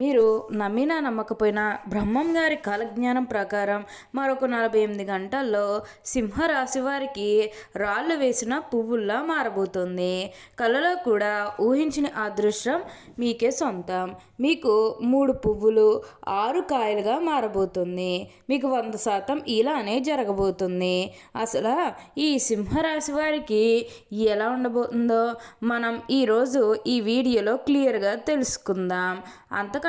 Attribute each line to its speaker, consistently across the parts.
Speaker 1: మీరు నమ్మినా నమ్మకపోయినా బ్రహ్మం గారి కాలజ్ఞానం ప్రకారం మరొక నలభై ఎనిమిది గంటల్లో సింహరాశి వారికి రాళ్ళు వేసిన పువ్వుల్లా మారబోతుంది. కళలో కూడా ఊహించిన అదృష్టం మీకే సొంతం. మీకు మూడు పువ్వులు ఆరు కాయలుగా మారబోతుంది. మీకు వంద శాతం ఇలానే జరగబోతుంది. అసలు ఈ సింహరాశి వారికి ఎలా ఉండబోతుందో మనం ఈరోజు ఈ వీడియోలో క్లియర్గా తెలుసుకుందాం. అంతకంటే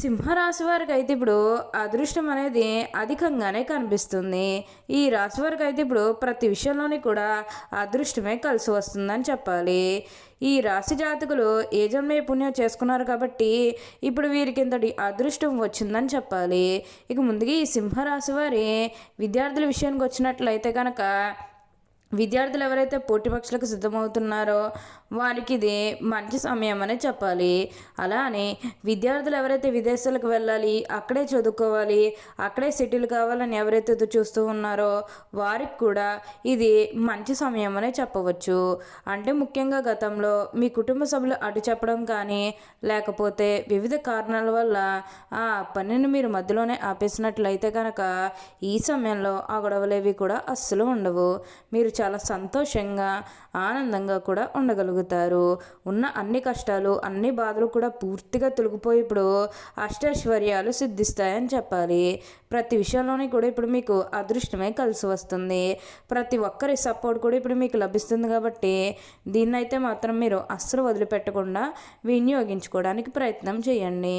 Speaker 1: సింహరాశి వారికి అయితే ఇప్పుడు అదృష్టం అనేది అధికంగానే కనిపిస్తుంది. ఈ రాశి వారికి అయితే ఇప్పుడు ప్రతి విషయంలోని కూడా అదృష్టమే కలిసి వస్తుందని చెప్పాలి. ఈ రాశి జాతకులు ఏ జన్మే పుణ్యం చేసుకున్నారు కాబట్టి ఇప్పుడు వీరికి ఇంతటి అదృష్టం వచ్చిందని చెప్పాలి. ఇక ముందుగా ఈ సింహరాశి వారి విద్యార్థుల విషయానికి వచ్చినట్లయితే కనుక విద్యార్థులు ఎవరైతే పోటీ పక్షులకు సిద్ధమవుతున్నారో వారికి ఇది మంచి సమయం అనే చెప్పాలి. అలానే విద్యార్థులు ఎవరైతే విదేశాలకు వెళ్ళాలి అక్కడే చదువుకోవాలి అక్కడే సెటిల్ కావాలని ఎవరైతే చూస్తూ ఉన్నారో వారికి కూడా ఇది మంచి సమయం అనే చెప్పవచ్చు. అంటే ముఖ్యంగా గతంలో మీ కుటుంబ సభ్యులు అటు చెప్పడం కానీ లేకపోతే వివిధ కారణాల వల్ల ఆ పనిని మీరు మధ్యలోనే ఆపేసినట్లయితే కనుక ఈ సమయంలో ఆ గొడవలేవి కూడా అస్సలు ఉండవు. మీరు చాలా సంతోషంగా ఆనందంగా కూడా ఉండగలుగుతారు. ఉన్న అన్ని కష్టాలు అన్ని బాధలు కూడా పూర్తిగా తొలగిపోయి ఇప్పుడు అష్టైశ్వర్యాలు సిద్ధిస్తాయని చెప్పాలి. ప్రతి విషయంలోనే కూడా ఇప్పుడు మీకు అదృష్టమే కలిసి వస్తుంది. ప్రతి ఒక్కరి సపోర్ట్ కూడా ఇప్పుడు మీకు లభిస్తుంది కాబట్టి దీన్నైతే మాత్రం మీరు అస్సలు వదిలిపెట్టకుండా వినియోగించుకోవడానికి ప్రయత్నం చేయండి.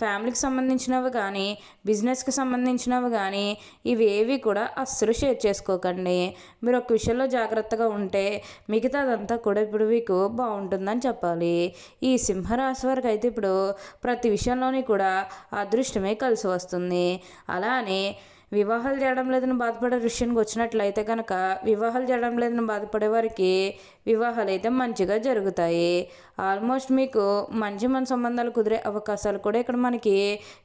Speaker 1: ఫ్యామిలీకి సంబంధించినవి కానీ బిజినెస్కి సంబంధించినవి కానీ ఇవేవి కూడా అస్సలు షేర్ చేసుకోకండి. మీరు ఒక విషయంలో జాగ్రత్తగా ఉంటే మిగతాదంతా కూడా ఇప్పుడు మీకు బాగుంటుందని చెప్పాలి. ఈ సింహరాశి వారికి అయితే ఇప్పుడు ప్రతి విషయంలోని కూడా అదృష్టమే కలిసి వస్తుంది. అలానే వివాహాలు చేయడం లేదని బాధపడే విషయానికి వచ్చినట్లయితే కనుక వివాహాలు చేయడం లేదని బాధపడే వారికి వివాహాలు అయితే మంచిగా జరుగుతాయి. ఆల్మోస్ట్ మీకు మంచి మన సంబంధాలు కుదిరే అవకాశాలు కూడా ఇక్కడ మనకి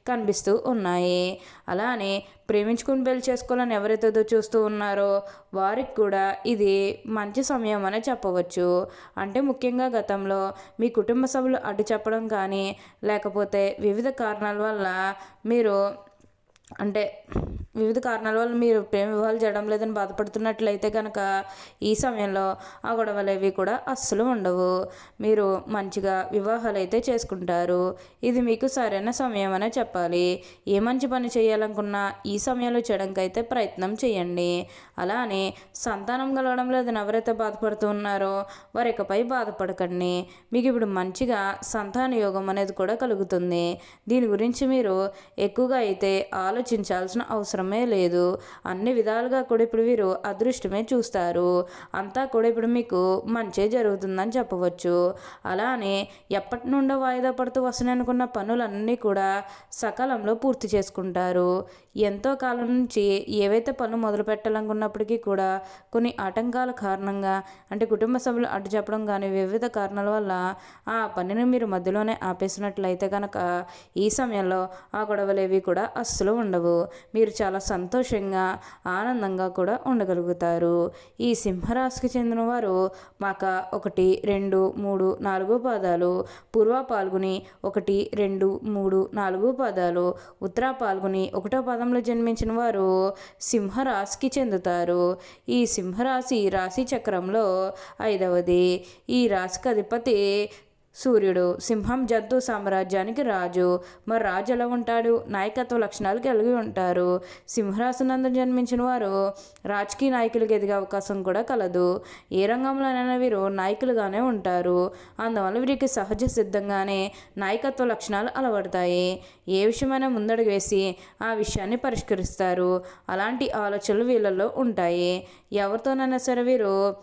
Speaker 1: కనిపిస్తూ ఉన్నాయి. అలానే ప్రేమించుకుని పెళ్ళి చేసుకోవాలని ఎవరైతే చూస్తూ ఉన్నారో వారికి కూడా ఇది మంచి సమయం అనే చెప్పవచ్చు. అంటే ముఖ్యంగా గతంలో మీ కుటుంబ సభ్యులు అడ్డు చెప్పడం కానీ లేకపోతే వివిధ కారణాల వల్ల మీరు అంటే వివిధ కారణాల వల్ల మీరు ప్రేమ వివాహాలు చేయడం లేదని బాధపడుతున్నట్లయితే కనుక ఈ సమయంలో ఆ గొడవలు అవి కూడా అస్సలు ఉండవు. మీరు మంచిగా వివాహాలు అయితే చేసుకుంటారు. ఇది మీకు సరైన సమయం అనే చెప్పాలి. ఏ మంచి పని చేయాలనుకున్నా ఈ సమయంలో చేయడానికి అయితే ప్రయత్నం చేయండి. అలానే సంతానం కలగడం లేదని ఎవరైతే బాధపడుతూ ఉన్నారో వారి ఇకపై బాధపడకండి. మీకు ఇప్పుడు మంచిగా సంతాన యోగం అనేది కూడా కలుగుతుంది. దీని గురించి మీరు ఎక్కువగా అయితే ఆలోచించాల్సిన అవసరమే లేదు. అన్ని విధాలుగా కూడా ఇప్పుడు వీరు అదృష్టమే చూస్తారు. అంతా కూడా ఇప్పుడు మీకు మంచే జరుగుతుందని చెప్పవచ్చు. అలానే ఎప్పటి నుండో వాయిదా పడుతూ వస్తున్నాయి అనుకున్న పనులన్నీ కూడా సకాలంలో పూర్తి చేసుకుంటారు. ఎంతో కాలం నుంచి ఏవైతే పనులు మొదలు పెట్టాలనుకున్నప్పటికీ కూడా కొన్ని ఆటంకాల కారణంగా అంటే కుటుంబ సభ్యులు అడ్డు చెప్పడం కానీ వివిధ కారణాల వల్ల ఆ పనిని మీరు మధ్యలోనే ఆపేసినట్లయితే కనుక ఈ సమయంలో ఆ గొడవలేవి కూడా అస్సలు ఉండవు. మీరు చాలా సంతోషంగా ఆనందంగా కూడా ఉండగలుగుతారు. ఈ సింహరాశికి చెందిన వారు మాక ఒకటి రెండు మూడు నాలుగు పాదాలు. పూర్వ పాల్గొని ఒకటి రెండు మూడు నాలుగు పాదాలు. ఉత్తర పాల్గొని ఒకటో పదంలో జన్మించిన వారు సింహరాశికి చెందుతారు. ఈ సింహరాశి రాశి చక్రంలో ఐదవది. ఈ రాశికి అధిపతి సూర్యుడు సింహం జంతు సామ్రాజ్యానికి రాజు. మరి రాజు ఎలా ఉంటాడు? నాయకత్వ లక్షణాలు కలిగి ఉంటారు. సింహరాశినందు జన్మించిన వారు రాజకీయ నాయకులకు ఎదిగే అవకాశం కూడా కలదు. ఏ రంగంలోనైనా వీరు నాయకులుగానే ఉంటారు. అందువల్ల వీరికి సహజ సిద్ధంగానే నాయకత్వ లక్షణాలు అలవడతాయి. ఏ విషయమైనా ముందడుగు వేసి ఆ విషయాన్ని పరిష్కరిస్తారు. అలాంటి ఆలోచనలు వీళ్ళల్లో ఉంటాయి. ఎవరితోనైనా సరే వీరు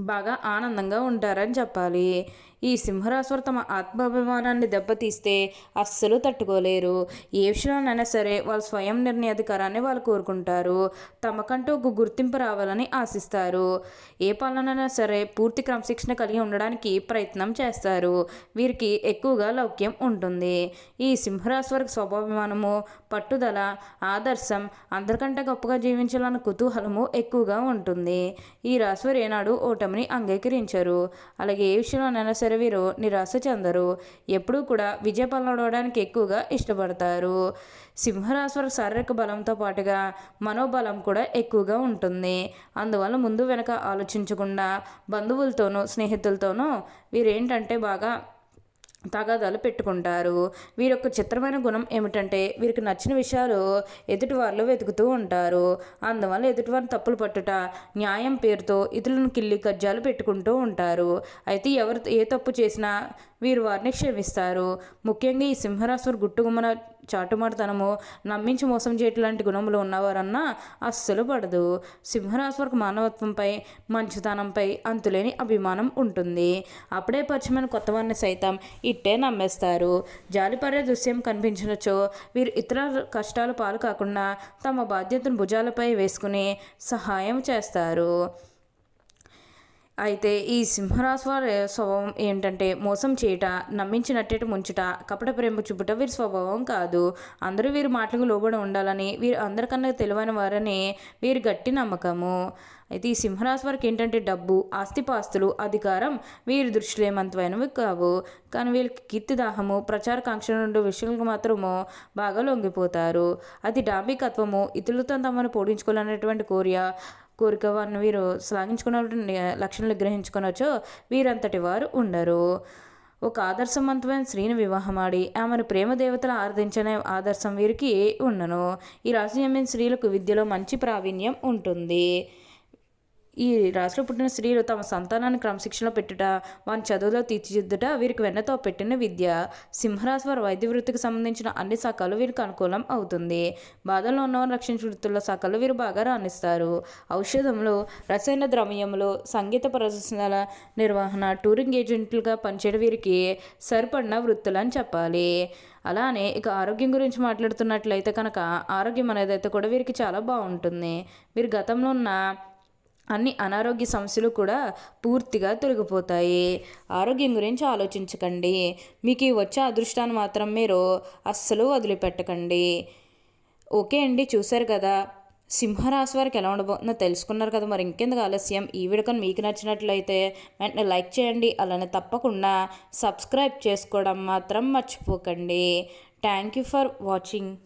Speaker 1: బాగా ఆనందంగా ఉంటారని చెప్పాలి. ఈ సింహరాశులు తమ ఆత్మాభిమానాన్ని దెబ్బతీస్తే అస్సలు తట్టుకోలేరు. ఏ విషయంలోనైనా సరే వాళ్ళ స్వయం నిర్ణయాధికారాన్ని వాళ్ళు కోరుకుంటారు. తమకంటూ ఒక గుర్తింపు రావాలని ఆశిస్తారు. ఏ పనులనైనా సరే పూర్తి క్రమశిక్షణ కలిగి ఉండడానికి ప్రయత్నం చేస్తారు. వీరికి ఎక్కువగా లౌక్యం ఉంటుంది. ఈ సింహరాశి వారికి స్వభాభిమానము పట్టుదల ఆదర్శం అందరికంటే గొప్పగా జీవించాలన్న కుతూహలము ఎక్కువగా ఉంటుంది. ఈ రాశివారు ఏనాడు ఓటమిని అంగీకరించరు. అలాగే ఏ విషయంలోనైనా సరే వీరు నిరాశ చెందరు. ఎప్పుడూ కూడా విజయపలనడానికి ఎక్కువగా ఇష్టపడతారు. సింహరాశి శారీరక బలంతో పాటుగా మనోబలం కూడా ఎక్కువగా ఉంటుంది. అందువల్ల ముందు వెనక ఆలోచించకుండా బంధువులతోనూ స్నేహితులతోనూ వీరేంటంటే బాగా తగాదాలు పెట్టుకుంటారు. వీరి యొక్క చిత్రమైన గుణం ఏమిటంటే వీరికి నచ్చిన విషయాలు ఎదుటివారిలో వెతుకుతూ ఉంటారు. అందువల్ల ఎదుటివారిని తప్పులు పట్టుట న్యాయం పేరుతో ఇతరులను కిల్లి కజ్జాలు పెట్టుకుంటూ ఉంటారు. అయితే ఎవరు ఏ తప్పు చేసినా వీరు వారిని క్షమిస్తారు. ముఖ్యంగా ఈ సింహరాశుడు గుట్టుగుమ్మన చాటుమాటతనము నమ్మించి మోసం చేయటం లాంటి గుణములు ఉన్నవారన్నా అస్సలు పడదు. సింహరాశి మానవత్వంపై మంచితనంపై అంతులేని అభిమానం ఉంటుంది. అప్పుడే పరిచయమైన కొత్త వారిని సైతం ఇట్టే నమ్మేస్తారు. జాలిపడే దృశ్యం కనిపించినచో వీరు ఇతర కష్టాలు పాలు కాకుండా తమ బాధ్యతను భుజాలపై వేసుకుని సహాయం చేస్తారు. అయితే ఈ సింహరాశి వారి స్వభావం ఏంటంటే మోసం చేయట నమ్మించినట్టేట ముంచుట కపట ప్రేమ చూపుట వీరి స్వభావం కాదు. అందరూ వీరి మాటలకు లోబడి ఉండాలని వీరు అందరికన్నా తెలివైన వారని వీరి గట్టి నమ్మకము. అయితే ఈ సింహరాశి వారికి ఏంటంటే డబ్బు ఆస్తిపాస్తులు అధికారం వీరి దృష్టిలో ఏమంతమైనవి కావు. కానీ వీళ్ళకి కీర్తి దాహము ప్రచారకాంక్ష నుండి విషయాలకు మాత్రము బాగా లొంగిపోతారు. అది డాంబికత్వము ఇతరులతో తమను పోడించుకోవాలనేటువంటి కోరియ కోరిక వారిని వీరు శ్లాఘించుకున్నటువంటి లక్షణాలు గ్రహించుకొనొచ్చో. వీరంతటి వారు ఉండరు. ఒక ఆదర్శవంతమైన స్త్రీని వివాహమాడి ఆమెను ప్రేమ దేవతలు ఆరాధించనే ఆదర్శం వీరికి ఉండను. ఈ రాశి స్త్రీలకు విద్యలో మంచి ప్రావీణ్యం ఉంటుంది. ఈ రాశిలో పుట్టిన స్త్రీలు తమ సంతానాన్ని క్రమశిక్షణలో పెట్టుట వారి చదువులో తీర్చిదిద్దుట వీరికి వెన్నతో పెట్టిన విద్య సింహరాశి వారి వైద్య వృత్తికి సంబంధించిన అన్ని శాఖలు వీరికి అనుకూలం అవుతుంది. బాధల్లో ఉన్నవారు రక్షించే వృత్తుల్లో శాఖలు వీరు బాగా రాణిస్తారు. ఔషధములు రసాయన ద్రవ్యములు సంగీత ప్రదర్శనల నిర్వహణ టూరింగ్ ఏజెంట్లుగా పనిచేయడం వీరికి సరిపడిన వృత్తులు అని చెప్పాలి. అలానే ఇక ఆరోగ్యం గురించి మాట్లాడుతున్నట్లయితే కనుక ఆరోగ్యం అనేది అయితే కూడా వీరికి చాలా బాగుంటుంది. వీరు గతంలో ఉన్న అన్ని అనారోగ్య సమస్యలు కూడా పూర్తిగా తొలగిపోతాయి. ఆరోగ్యం గురించి ఆలోచించకండి. మీకు వచ్చే అదృష్టాన్ని మాత్రం మీరు అస్సలు వదిలిపెట్టకండి. ఓకే అండి చూశారు కదా. సింహరాశి వారికి ఎలా ఉండబోతుందో తెలుసుకున్నారు కదా. మరి ఇంకెందుకు ఆలస్యం? ఈ వీడియో మీకు నచ్చినట్లయితే వెంటనే లైక్ చేయండి. అలానే తప్పకుండా సబ్స్క్రైబ్ చేసుకోవడం మాత్రం మర్చిపోకండి. Thank you for watching.